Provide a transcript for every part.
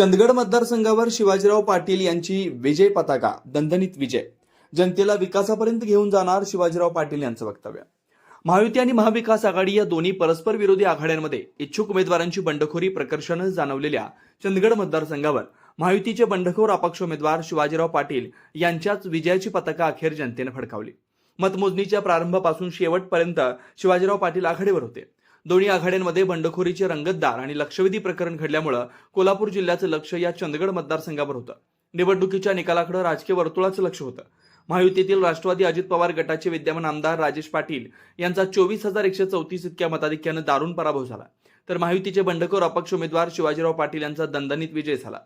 चंदगड मतदारसंघावर शिवाजीराव पाटील यांची विजय पताका दणदणीत विजय. जनतेला विकासापर्यंत घेऊन जाणार शिवाजीराव पाटील यांचं वक्तव्य. महायुती आणि महाविकास आघाडी या दोन्ही परस्पर विरोधी आघाड्यांमध्ये इच्छुक उमेदवारांची बंडखोरी प्रकर्षानं जाणवलेल्या चंदगड मतदारसंघावर महायुतीचे बंडखोर अपक्ष उमेदवार शिवाजीराव पाटील यांच्याच विजयाची पताका अखेर जनतेनं फडकावली. मतमोजणीच्या प्रारंभापासून शेवटपर्यंत शिवाजीराव पाटील आघाडीवर होते. दोन्ही आघाड्यांमध्ये बंडखोरीचे रंगतदार आणि लक्षवेधी प्रकरण घडल्यामुळं कोल्हापूर जिल्ह्याचं लक्ष या चंदगड मतदारसंघावर होतं. निवडणुकीच्या निकालाकडे राजकीय वर्तुळाचं लक्ष होतं. महायुतीतील राष्ट्रवादी अजित पवार गटाचे विद्यमान आमदार राजेश पाटील यांचा चोवीस हजार एकशे चौतीस इतक्या मताधिक्यानं दारुण पराभव झाला. तर महायुतीचे बंडखोर अपक्ष उमेदवार शिवाजीराव पाटील यांचा दणदणीत विजय झाला.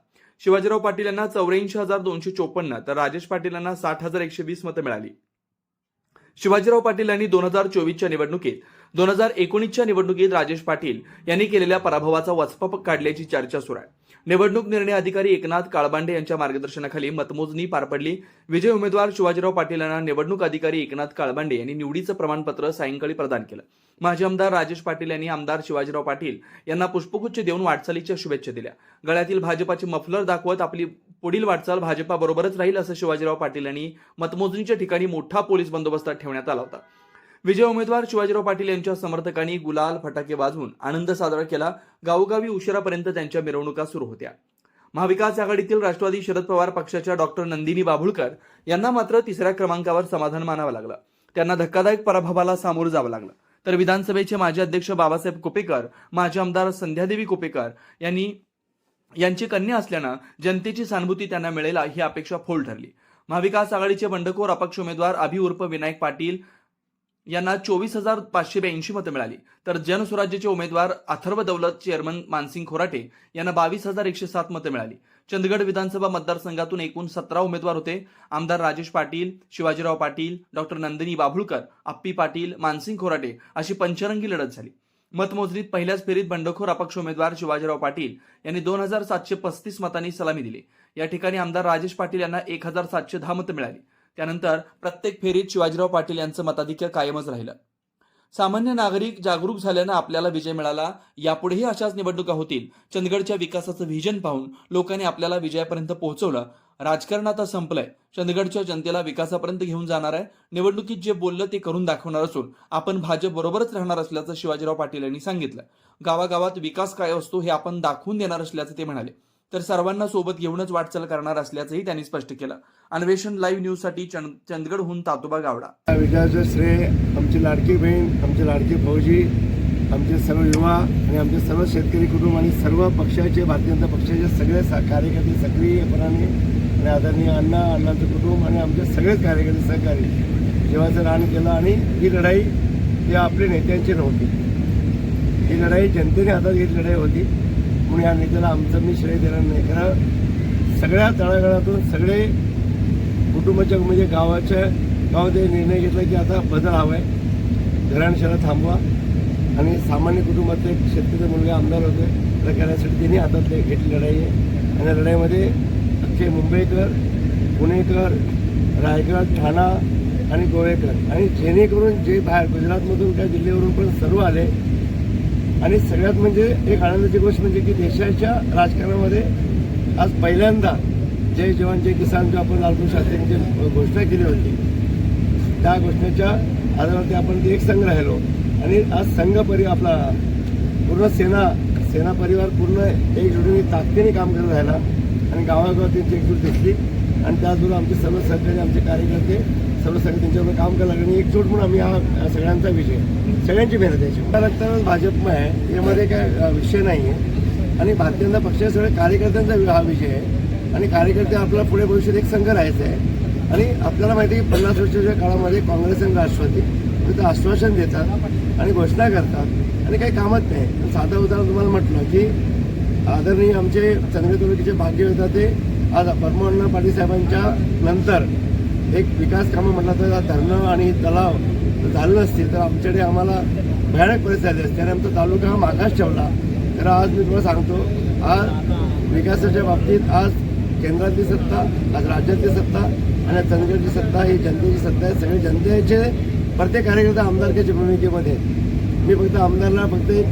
शिवाजीराव पाटील यांना चौऱ्याऐंशी हजार दोनशे चोपन्न तर राजेश पाटील यांना साठ हजार एकशे वीस मतं मिळाली. शिवाजीराव पाटील यांनी दोन हजार चोवीसच्या निवडणुकीत दोन हजार एकोणीसच्या निवडणुकीत राजेश पाटील यांनी केलेल्या पराभवाचा वचपा काढल्याची चर्चा सुरू आहे. निवडणूक निर्णय अधिकारी एकनाथ काळबांडे यांच्या मार्गदर्शनाखाली मतमोजणी पार पडली. विजय उमेदवार शिवाजीराव पाटील यांना निवडणूक अधिकारी एकनाथ काळबांडे यांनी निवडीचं प्रमाणपत्र सायंकाळी प्रदान केलं. माजी आमदार राजेश पाटील यांनी आमदार शिवाजीराव पाटील यांना पुष्पगुच्छ देऊन वाटचालीच्या शुभेच्छा दिल्या. गळ्यातील भाजपाची मफलर दाखवत आपली पुढील वाटचाल भाजपाबरोबरच राहील असं शिवाजीराव पाटील यांनी मतमोजणीच्या ठिकाणी मोठा पोलीस बंदोबस्त ठेवण्यात आला होता. विजय उमेदवार शिवाजीराव पाटील यांच्या समर्थकांनी गुलाल फटाके वाजवून आनंद साजरा केला. गावोगावी उशिरापर्यंत त्यांच्या मिरवणुका सुरू होत्या. महाविकास आघाडीतील राष्ट्रवादी शरद पवार पक्षाच्या डॉक्टर नंदिनी बाभुळकर यांना मात्र तिसऱ्या क्रमांकावर समाधान मानावं लागलं. त्यांना धक्कादायक पराभवाला सामोरं जावं लागलं. तर विधानसभेचे माजी अध्यक्ष बाबासाहेब कुपेकर माजी आमदार संध्यादेवी कुपेकर यांनी यांची कन्या असल्यानं जनतेची सहानुभूती त्यांना मिळेल ही अपेक्षा फोल ठरली. महाविकास आघाडीचे बंडखोर अपक्ष उमेदवार अभि उर्फ विनायक पाटील यांना चोवीस हजार पाचशे ब्याऐंशी मतं मिळाली. तर जनसुराज्याचे उमेदवार अथर्व दौलत चेअरमन मानसिंग खोराटे यांना बावीस हजार एकशे सात मतं मिळाली. चंदगड विधानसभा मतदारसंघातून एकूण सतरा उमेदवार होते. आमदार राजेश पाटील शिवाजीराव पाटील डॉक्टर नंदिनी बाभुळकर आप्पी पाटील मानसिंग खोराटे अशी पंचरंगी लढत झाली. मतमोजणीत पहिल्याच फेरीत बंडखोर अपक्ष उमेदवार शिवाजीराव पाटील यांनी दोन हजार सातशे पस्तीस मतांनी सलामी दिली. या ठिकाणी आमदार राजेश पाटील यांना एक हजार सातशे दहा मतं मिळाली. त्यानंतर प्रत्येक फेरीत शिवाजीराव पाटील यांचं मताधिक्य कायमच राहिलं. सामान्य नागरिक जागरूक झाल्यानं आपल्याला विजय मिळाला यापुढेही अशाच निवडणुका होतील. चंदगडच्या विकासाचं व्हिजन पाहून लोकांनी आपल्याला विजयापर्यंत पोहोचवलं. राजकारण आता संपलंय. चंदगडच्या जनतेला विकासापर्यंत घेऊन जाणार आहे. निवडणुकीत जे बोललं ते करून दाखवणार असून आपण भाजप बरोबरच राहणार असल्याचं शिवाजीराव पाटील यांनी सांगितलं. गावागावात विकास काय असतो हे आपण दाखवून देणार असल्याचं ते म्हणाले. तर सर्वांना सोबत घेऊनच वाटचाल करणार असल्याचंही त्यांनी स्पष्ट केलं. अन्वेषण लाईव्ह न्यूजसाठी चंद- चंदगडहून तातोबा गावडा. या श्रेय आमची लाडकी बहीण आमचे लाडके फौजी आमचे सर्व युवा आणि आमचे सर्व शेतकरी कुटुंब आणि सर्व पक्षाचे भारतीय जनता पक्षाचे सगळे कार्यकर्ते सक्रियपणाने आणि आदरणीय अण्णा अण्णांचं कुटुंब आणि आमचे सगळेच कार्यकर्ते सहकारी जेव्हाचं रान केलं आणि ही लढाई ही आपल्या नेत्यांची नव्हती. ही लढाई जनतेने हातात घेतली लढाई होती. कुणी या नेत्याला आमचं मी श्रेय देणार नाही. कारण सगळ्या तळागाळातून सगळे कुटुंबाच्या म्हणजे गावाच्या गावामध्ये निर्णय घेतला की आता बदल हवा आहे. घराणशाला थांबवा. आणि सामान्य कुटुंबातले एक शेतकरी मुलगे आमदार होते तर करण्यासाठी त्यांनी हातातले घेतली लढाई आहे. आणि लढाईमध्ये अख्खे मुंबईकर पुणेकर रायगड ठाणा आणि गोवेकर आणि जेणेकरून जे बाहेर गुजरातमधून काय दिल्लीवरून पण सर्व आले आणि सगळ्यात म्हणजे एक आनंदाची गोष्ट म्हणजे की देशाच्या राजकारणामध्ये आज पहिल्यांदा जय जवान जय किसान जो आपण लालबहादूर शास्त्रींची घोषणा केली होती त्या घोषणेच्या आधारावरती आपण ते एक संघ राहिलो. आणि आज संघ परि आपला पूर्ण सेना सेना परिवार पूर्ण एकजुटीने ताकदीने काम करत राहिला. आणि गावागावात त्यांची एकजूट दिसली. आणि त्याचबरोबर आमचे सर्व सहकारी आमचे कार्यकर्ते सर्व सगळे त्यांच्यावर काम करायला लागलं आणि एकजूट म्हणून आम्ही हा सगळ्यांचा विजय. सगळ्यांची मेहनत याची रक्ताच भाजप आहे. यामध्ये काय विषय नाही आहे आणि भारतीय जनता पक्षाच्या सगळ्या कार्यकर्त्यांचा हा विषय आहे. आणि कार्यकर्ते आपल्याला पुढे भविष्यात एक संघ राहायचा आहे. आणि आपल्याला माहिती आहे की पन्नास वर्षाच्या काळामध्ये काँग्रेस आणि राष्ट्रवादी तिथं आश्वासन देतात आणि घोषणा करतात. आणि काही कामच नाही. पण साधं उदाहरण तुम्हाला म्हटलं की आदरणीय आमचे चंद्र तालुक्याचे भाग्य होता ते आज परमअण्णा पाटील साहेबांच्या नंतर एक विकास कामं म्हटलं तर धरणं आणि तलाव झालं नसतील तर आमच्याकडे आम्हाला भयानक परिस्थिती झाली असते. आणि आमचा तालुका हा मागास ठेवला. तर आज मी तुम्हाला सांगतो आज विकासाच्या बाबतीत आज केंद्रातली सत्ता आज राज्यातली सत्ता आणि आज चंदगडची सत्ता ही जनतेची सत्ता आहे. सगळे जनतेचे प्रत्येक कार्यकर्ता आमदारकीच्या भूमिकेमध्ये मी फक्त आमदारला फक्त एक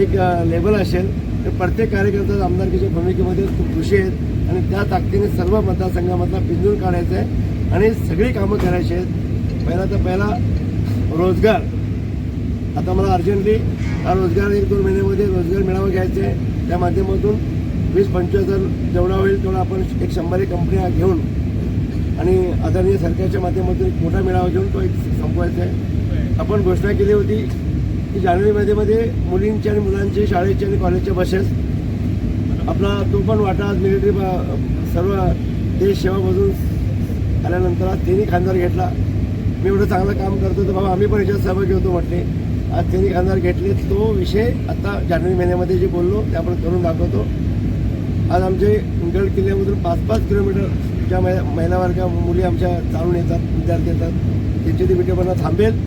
एक लेबल असेल. तर प्रत्येक कार्यकर्ता आमदारकीच्या भूमिकेमध्ये खूप खुशी आहेत. आणि त्या ताकदीने सर्व मतदारसंघामधला पिंजून काढायचं आहे. आणि सगळी कामं करायची आहेत. पहिला तर पहिला रोजगार. आता मला अर्जंटली हा रोजगार एक दोन महिन्यामध्ये रोजगार मेळावा घ्यायचे आहे. त्या माध्यमातून वीस पंचवीस हजार जेवढा होईल तेवढा आपण एक शंभर एक कंपन्या घेऊन आणि आदरणीय सरकारच्या माध्यमातून एक मोठा मेळावा घेऊन तो एक संपवायचा आहे. आपण घोषणा केली होती की जानेवारी मध्ये मुलींची आणि मुलांची शाळेची आणि कॉलेजच्या बसेस. आपला तो पण वाटा आज मिलिटरी सर्व देश सेवामधून आल्यानंतर आज त्यांनी खासदार घेतला. मी एवढं चांगलं काम करतो तर बाबा आम्ही पण याच्यात सहभागी होतो म्हटले. आज त्यांनी खासदार घेतले तो विषय आता जानेवारी महिन्यामध्ये जे बोललो ते आपण करून दाखवतो. आज आमचे गड किल्ल्यामधून पाच पाच किलोमीटर ज्या महिला वर्ग मुली आमच्या चालून येतात विद्यार्थी येतात त्यांची ती विटेपणा थांबेल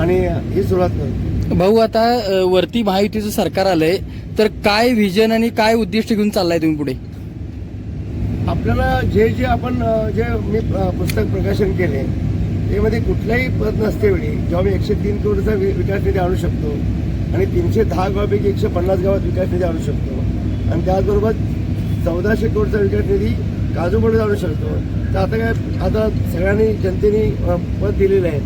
आणि ही सुरुवात करू. भाऊ आता वरती महायुतीचं सरकार आलंय तर काय व्हिजन आणि काय उद्दिष्ट घेऊन चाललाय तुम्ही पुढे? आपल्याला जे जे आपण जे मी पुस्तक प्रकाशन केले त्यामध्ये कुठल्याही पद नसते वेळी जेव्हा मी एकशे तीन वि- विकास निधी आणू शकतो आणि तीनशे दहा गावापैकी एकशे पन्नास गावात विकास निधी आणू शकतो. आणि त्याचबरोबर चौदाशे करोडचा विकास निधी काजूबडे आणू शकतो. तर आता काय आता सगळ्यांनी जनतेने पद दिलेलं आहे.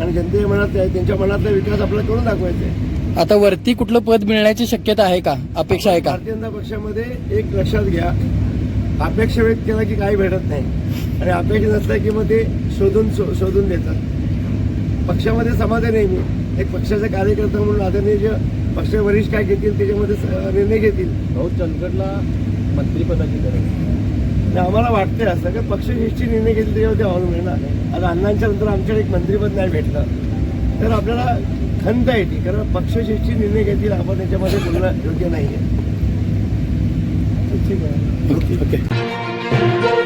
आणि जनते मनात आहे त्यांच्या मनातला विकास आपल्याला करून दाखवायचा आहे. आता वरती कुठलं पद मिळण्याची शक्यता आहे का? अपेक्षा आहे का? भारतीय जनता पक्षामध्ये एक लक्षात घ्या. अपेक्षा व्यक्त केला की काही भेटत नाही. आणि अपेक्षा नसल्या की मग ते शोधून शोधून देतात. पक्षामध्ये समाधान आहे मी. एक पक्षाचा कार्यकर्ता म्हणून आदरणीय जे पक्ष वरिष्ठ काय घेतील त्याच्यामध्ये निर्णय घेतील. भाऊ चंदगडला मंत्रिपदाची गरज. आणि आम्हाला वाटतंय असं की पक्षनिष्ठी निर्णय घेतले अवलंबून आहे ना आता अण्णांच्या नंतर आमच्याकडे एक मंत्रिपद नाही भेटलं तर आपल्याला खंत आहे ती. कारण पक्षशिष्टी निर्णय घेतील आपण त्याच्यामध्ये बोलणं योग्य नाही आहे Ok, okay.